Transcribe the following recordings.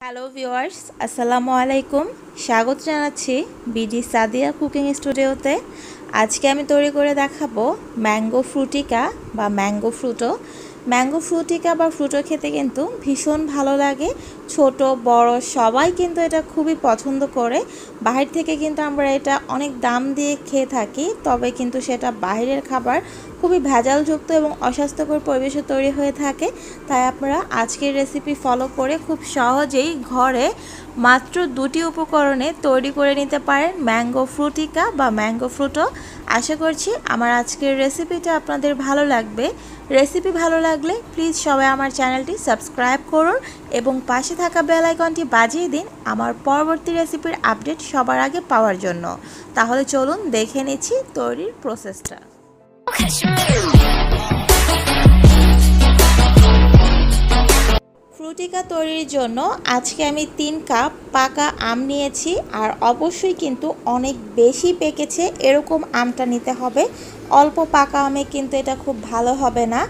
Hello viewers আসসালামু আলাইকুম স্বাগত জানাচ্ছি বিডি সাদিয়া কুকিং স্টুডিওতে আজকে আমি তৈরি করে দেখাবো ম্যাঙ্গো ফ্রুটিকা বা ম্যাঙ্গো ফ্রুটো ম্যাঙ্গো ফ্রুটিকা বা ফ্রুটো খেতে কিন্তু ভীষণ ভালো লাগে। ছোট, বড়, সবাই কিন্তু এটা খুবই পছন্দ করে। বাহির থেকে কিন্তু আমরা এটা অনেক দাম দিয়ে খেয়ে থাকি, তবে কিন্তু সেটা বাইরের খাবার খুবই ভেজালযুক্ত এবং অস্বাস্থ্যকর পরিবেশে তৈরি হয়ে থাকে। তাই আপনারা আজকের রেসিপি ফলো করে খুব সহজেই ঘরে মাত্র দুটি উপকরণে তৈরি করে নিতে পারেন ম্যাঙ্গো ফ্রুটিকা বা ম্যাঙ্গো ফ্রুটো। আশা করছি আমার আজকের রেসিপিটা আপনাদের ভালো লাগবে। রেসিপি ভালো লাগলে প্লিজ সবাই আমার চ্যানেলটি সাবস্ক্রাইব করুন এবং পাশে থাকা বেল আইকনটি বাজিয়ে দিন আমার পরবর্তী রেসিপির আপডেট সবার আগে পাওয়ার জন্য। তাহলে চলুন দেখে নিচ্ছি তৈরির প্রসেসটা ফ্রুটিকা তৈরির জন্য আজকে আমি তিন কাপ পাকা আম নিয়েছি আর অবশ্যই কিন্তু অনেক বেশি পেকেছে এরকম আমটা নিতে হবে। অল্প পাকা আমে কিন্তু এটা খুব ভালো হবে না।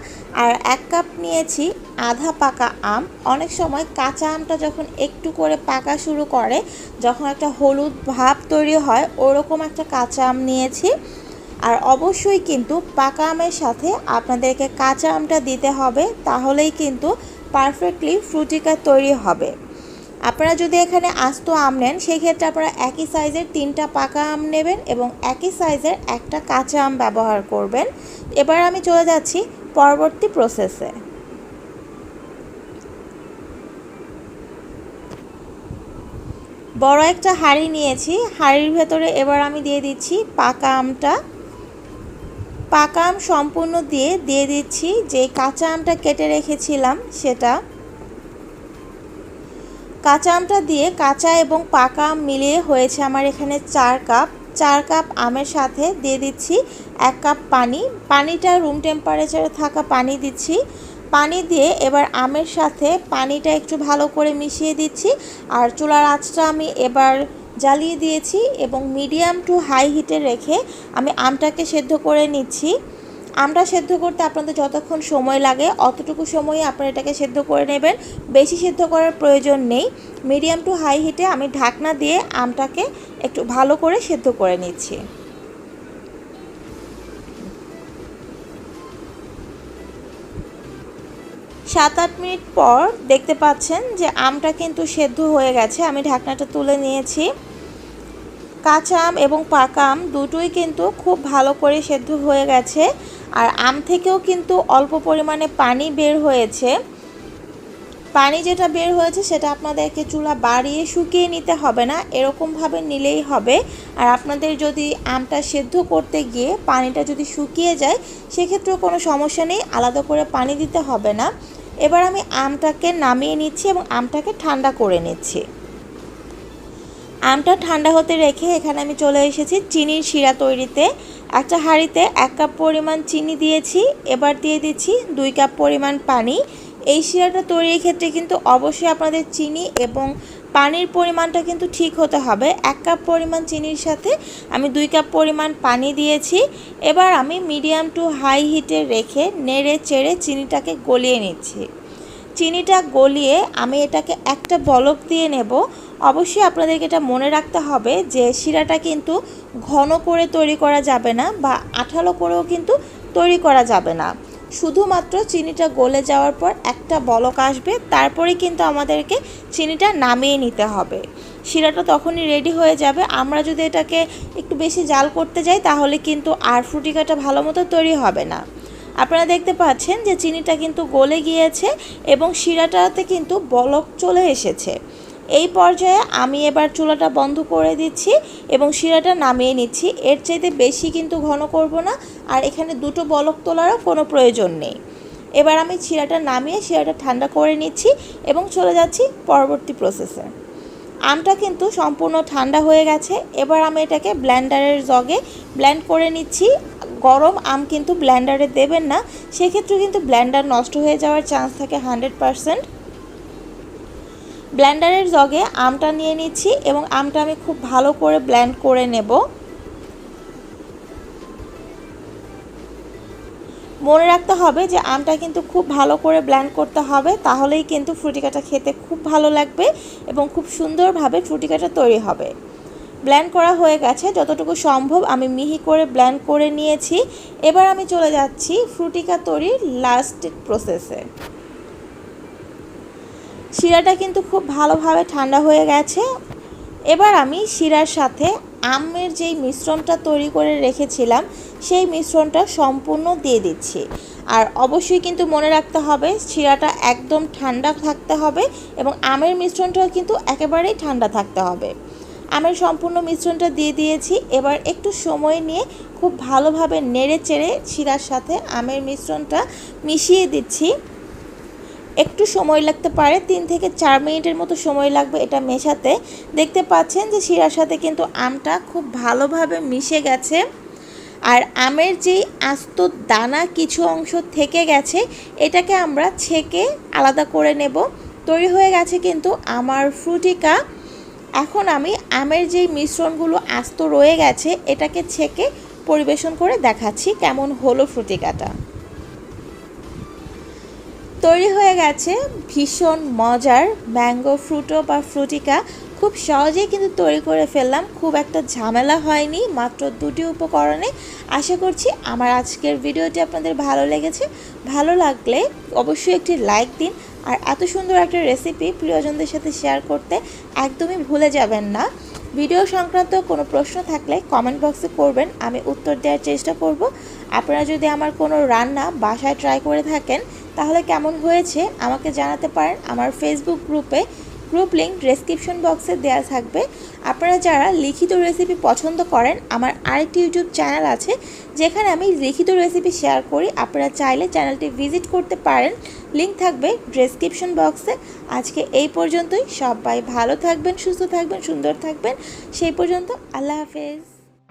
আর এক কাপ নিয়েছি আধা পাকা আম। অনেক সময় কাঁচা আমটা যখন একটু করে পাকা শুরু করে, যখন একটা হলুদ ভাব তৈরি হয়, ওরকম একটা কাঁচা আম নিয়েছি। আর অবশ্যই কিন্তু পাকা আমের সাথে আপনাদেরকে কাঁচা আমটা দিতে হবে, তাহলেই কিন্তু পারফেক্টলি ফ্রুটিকা তৈরি হবে। আপনারা যদি এখানে আস্ত আম নেন সেই ক্ষেত্রে আপনারা একই সাইজের তিনটা পাকা আম নেবেন এবং একই সাইজের একটা কাঁচা আম ব্যবহার করবেন। এবার আমি চলে যাচ্ছি পরবর্তী প্রসেসে বড় একটা হাঁড়ি নিয়েছি। হাঁড়ির ভেতরে এবার আমি দিয়ে দিচ্ছি পাকা আমটা। পাকা আম সম্পূর্ণ দিয়ে দিয়ে দিচ্ছি। যে কাঁচা আমটা কেটে রেখেছিলাম, সেটা। কাঁচা আমটা দিয়ে কাঁচা এবং পাকা আম মিলিয়ে হয়েছে আমার এখানে চার কাপ। চার কাপ আমের সাথে দিয়ে দিচ্ছি এক কাপ পানি। পানিটা রুম টেম্পারেচারে থাকা পানি দিচ্ছি। পানি দিয়ে এবার আমের সাথে পানিটা একটু ভালো করে মিশিয়ে দিচ্ছি। আর চুলার আঁচটা আমি এবার জ্বালিয়ে দিয়েছি এবং মিডিয়াম টু হাই হিটে রেখে আমি আমটাকে সেদ্ধ করে নিচ্ছি। আমটা সেদ্ধ করতে আপনাদের যতক্ষণ সময় লাগে, অতটুকু সময়ে আপনারা এটাকে সেদ্ধ করে নেবেন। বেশি সেদ্ধ করার প্রয়োজন নেই। মিডিয়াম টু হাই হিটে আমি ঢাকনা দিয়ে আমটাকে একটু ভালো করে সেদ্ধ করে নিচ্ছি। সাত আট মিনিট পর দেখতে পাচ্ছেন যে আমটা কিন্তু সেদ্ধ হয়ে গেছে। আমি ঢাকনাটা তুলে নিয়েছি। কাঁচা আম এবং পাকা আম দুটোই কিন্তু খুব ভালো করে সেদ্ধ হয়ে গেছে। আর আম থেকেও কিন্তু অল্প পরিমাণে পানি বের হয়েছে। পানি যেটা বের হয়েছে সেটা আপনাদেরকে চুলা বাড়িয়ে শুকিয়ে নিতে হবে না, এরকমভাবে নিলেই হবে। আর আপনাদের যদি আমটা সেদ্ধ করতে গিয়ে পানিটা যদি শুকিয়ে যায়, সেক্ষেত্রেও কোনো সমস্যা নেই, আলাদা করে পানি দিতে হবে না। এবার আমি আমটাকে নামিয়ে নিচ্ছি এবং আমটাকে ঠান্ডা করে নিচ্ছি। আমটা ঠান্ডা হতে রেখে এখানে আমি চলে এসেছি চিনির শিরা তৈরিতে। একটা হাঁড়িতে এক কাপ পরিমাণ চিনি দিয়েছি, এবার দিয়ে দিচ্ছি দুই কাপ পরিমাণ পানি। এই শিরাটা তৈরির ক্ষেত্রে কিন্তু অবশ্যই আপনাদের চিনি এবং পানির পরিমাণটা কিন্তু ঠিক হতে হবে। এক কাপ পরিমাণ চিনির সাথে আমি দুই কাপ পরিমাণ পানি দিয়েছি। এবার আমি মিডিয়াম টু হাই হিটে রেখে নেড়ে চেড়ে চিনিটাকে গলিয়ে নিচ্ছি। চিনিটা গলিয়ে আমি এটাকে একটা বলক দিয়ে নেব। অবশ্যই আপনাদেরকে এটা মনে রাখতে হবে যে শিরাটা কিন্তু ঘন করে তৈরি করা যাবে না বা আঠালো করেও কিন্তু তৈরি করা যাবে না। শুধুমাত্র চিনিটা গলে যাওয়ার পর একটা বলক আসবে, তারপরে কিন্তু আমাদেরকে চিনিটা নামিয়ে নিতে হবে। শিরাটা তখনই রেডি হয়ে যাবে। আমরা যদি এটাকে একটু বেশি জাল করতে যাই, তাহলে কিন্তু আর ফ্রুটিকাটা ভালো মতো তৈরি হবে না। আপনারা দেখতে পাচ্ছেন যে চিনিটা কিন্তু গলে গিয়েছে এবং শিরাটাতে কিন্তু বলক চলে এসেছে। এই পর্যায়ে আমি এবার চুলাটা বন্ধ করে দিচ্ছি এবং শিরাটা নামিয়ে নিচ্ছি। এর চাইতে বেশি কিন্তু ঘন করব না আর এখানে দুটো বলক তোলারও কোনো প্রয়োজন নেই। এবার আমি শিরাটা নামিয়ে শিরাটা ঠান্ডা করে নিচ্ছি এবং চলে যাচ্ছি পরবর্তী প্রসেসে আমটা কিন্তু সম্পূর্ণ ঠান্ডা হয়ে গেছে। এবার আমি এটাকে ব্ল্যান্ডারের জগে ব্ল্যান্ড করে নিচ্ছি। গরম আম কিন্তু ব্ল্যান্ডারে দেবেন না। সেক্ষেত্রে কিন্তু ব্ল্যান্ডার নষ্ট হয়ে যাওয়ার চান্স থাকে হান্ড্রেড পারসেন্ট ব্ল্যান্ডারের জগে আমটা নিয়ে নিচ্ছি এবং আমটা আমি খুব ভালো করে ব্ল্যান্ড করে নেব। মনে রাখতে হবে যে আমটা কিন্তু খুব ভালো করে ব্ল্যান্ড করতে হবে, তাহলেই কিন্তু ফ্রুটিকাটা খেতে খুব ভালো লাগবে এবং খুব সুন্দরভাবে ফ্রুটিকাটা তৈরি হবে। ব্ল্যান্ড করা হয়ে গেছে, যতটুকু সম্ভব আমি মিহি করে ব্ল্যান্ড করে নিয়েছি। এবার আমি চলে যাচ্ছি ফ্রুটিকা তৈরির লাস্ট প্রসেসে শিরাটা কিন্তু খুব ভালোভাবে ঠান্ডা হয়ে গেছে। এবার আমি শিরার সাথে আমের যেই মিশ্রণটা তৈরি করে রেখেছিলাম, সেই মিশ্রণটা সম্পূর্ণ দিয়ে দিচ্ছি। আর অবশ্যই কিন্তু মনে রাখতে হবে, শিরাটা একদম ঠান্ডা থাকতে হবে এবং আমের মিশ্রণটাও কিন্তু একেবারেই ঠান্ডা থাকতে হবে। আমের সম্পূর্ণ মিশ্রণটা দিয়ে দিয়েছি। এবার একটু সময় নিয়ে খুব ভালোভাবে নেড়ে চেড়ে শিরার সাথে আমের মিশ্রণটা মিশিয়ে দিচ্ছি। একটু সময় লাগতে পারে, তিন থেকে চার মিনিটের মতো সময় লাগবে এটা মেশাতে। দেখতে পাচ্ছেন যে শিরার সাথে কিন্তু আমটা খুব ভালোভাবে মিশে গেছে। আর আমের যেই আস্ত দানা কিছু অংশ থেকে গেছে, এটাকে আমরা ছেঁকে আলাদা করে নেব। তৈরি হয়ে গেছে কিন্তু আমার ফ্রুটিকা। এখন আমি আমের যেই মিশ্রণগুলো আস্ত রয়ে গেছে, এটাকে ছেঁকে পরিবেশন করে দেখাচ্ছি কেমন হলো ফ্রুটিকাটা। তৈরি হয়ে গেছে ভীষণ মজার ম্যাঙ্গো, ফ্রুটো বা ফ্রুটিকা। খুব সহজেই কিন্তু তৈরি করে ফেললাম। খুব একটা ঝামেলা হয়নি, মাত্র দুটি উপকরণে। আশা করছি আমার আজকের ভিডিওটি আপনাদের ভালো লেগেছে। ভালো লাগলে অবশ্যই একটি লাইক দিন। আর এত সুন্দর একটা রেসিপি প্রিয়জনদের সাথে শেয়ার করতে একদমই ভুলে যাবেন না। ভিডিও সংক্রান্ত কোনো প্রশ্ন থাকলে কমেন্ট বক্সে করবেন। আমি উত্তর দেওয়ার চেষ্টা করব। আপনারা যদি আমার কোনো রান্না বাসায় ট্রাই করে থাকেন তাহলে কেমন হয়েছে আমাকে জানাতে পারেন আমার ফেসবুক গ্রুপে গ্রুপ লিঙ্ক ডেসক্রিপশন বক্সে দেওয়া থাকবে। আপনারা যারা লিখিত রেসিপি পছন্দ করেন, আমার আরেকটি ইউটিউব চ্যানেল আছে, যেখানে আমি লিখিত রেসিপি শেয়ার করি। আপনারা চাইলে চ্যানেলটি ভিজিট করতে পারেন। লিঙ্ক থাকবে ডেসক্রিপশন বক্সে আজকে এই পর্যন্তই। সবাই ভালো থাকবেন, সুস্থ থাকবেন, সুন্দর থাকবেন। সেই পর্যন্ত আল্লাহ হাফেজ।